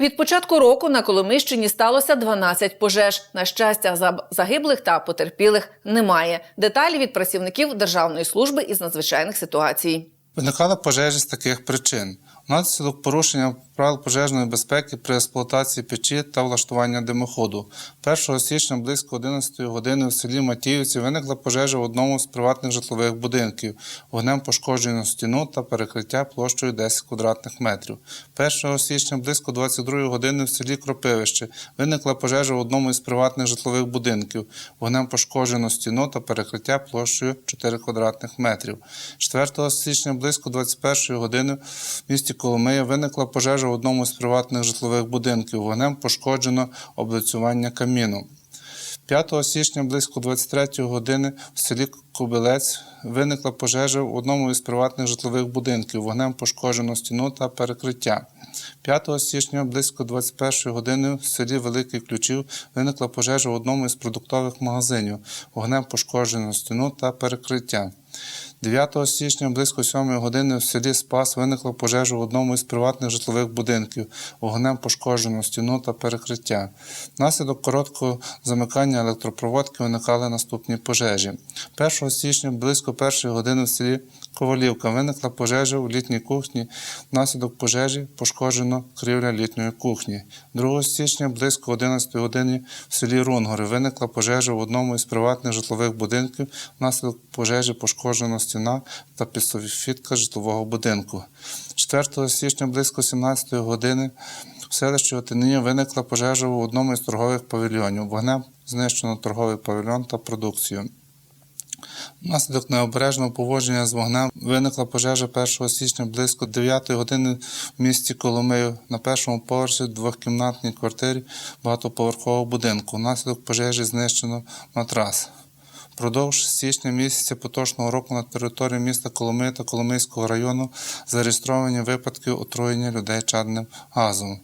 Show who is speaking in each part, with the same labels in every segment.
Speaker 1: Від початку року на Коломищині сталося 12 пожеж. На щастя, за- загиблих та потерпілих немає. Деталі від працівників Державної служби із надзвичайних ситуацій.
Speaker 2: Виникали пожежі з таких причин. Внаслідок порушення правил пожежної безпеки при експлуатації печі та влаштування димоходу. 1 січня близько 11 години в селі Матіївці виникла пожежа в одному з приватних житлових будинків. Вогнем пошкоджено стіну та перекриття площею 10 квадратних метрів. 1 січня близько 22 години в селі Кропивище виникла пожежа в одному із приватних житлових будинків. Вогнем пошкоджено стіну та перекриття площею 4 квадратних метрів. 4 січня близько 21 години в місті Коломия виникла пожежа в одному з приватних житлових будинків. Вогнем пошкоджено облицювання каміну. 5 січня близько 23 години в селі Кобилець виникла пожежа в одному із приватних житлових будинків. Вогнем пошкоджено стіну та перекриття. 5 січня близько 21 години в селі Великий Ключів виникла пожежа в одному із продуктових магазинів. Вогнем пошкоджено стіну та перекриття. 9 січня близько 7 години в селі Спас виникла пожежа в одному із приватних житлових будинків. Вогнем пошкоджено стіну та перекриття. Внаслідок короткого замикання електропроводки виникали наступні пожежі. 1 січня близько 1 години в селі Ковалівка виникла пожежа у літній кухні. Внаслідок пожежі пошкоджено кривля літньої кухні. 2 січня близько 11 години в селі Рунгори виникла пожежа в одному із приватних житлових будинків. Внаслідок пожежі пошкоджено стіна та підсофітка житлового будинку. 4 січня близько 17 години в селищі Отинині виникла пожежа в одному із торгових павільйонів. Вогнем знищено торговий павільйон та продукцію. Внаслідок необережного поводження з вогнем виникла пожежа 1 січня близько 9 години в місті Коломию на першому поверсі двохкімнатній квартирі багатоповерхового будинку. Внаслідок пожежі знищено матрас. Впродовж січня місяця поточного року на території міста Коломия та Коломийського району зареєстровані випадки отруєння людей чадним газом.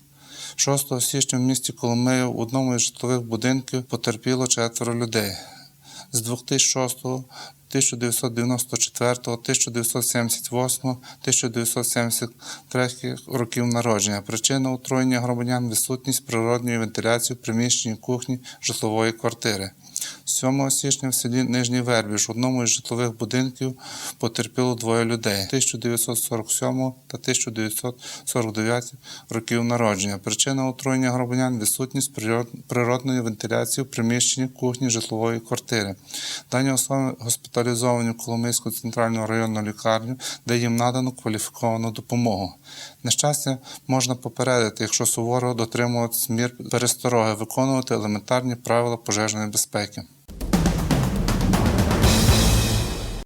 Speaker 2: 6 січня в місті Коломия в одному із житлових будинків потерпіло четверо людей. З 2006, 1994, 1978, 1973 років народження. Причина отруєння громадян відсутність природної вентиляції в приміщенні кухні житлової квартири. 7 січня в селі Нижній Вербіж в одному із житлових будинків потерпіло двоє людей 1947 та 1949 років народження. Причина отруєння громадян відсутність природ- природної вентиляції в приміщенні кухні житлової квартири. Дані особи госпіталізовані в Коломийську центральну районну лікарню, де їм надано кваліфіковану допомогу. Нещастя можна попередити, якщо суворо дотримуватись мір перестороги, виконувати елементарні правила пожежної безпеки.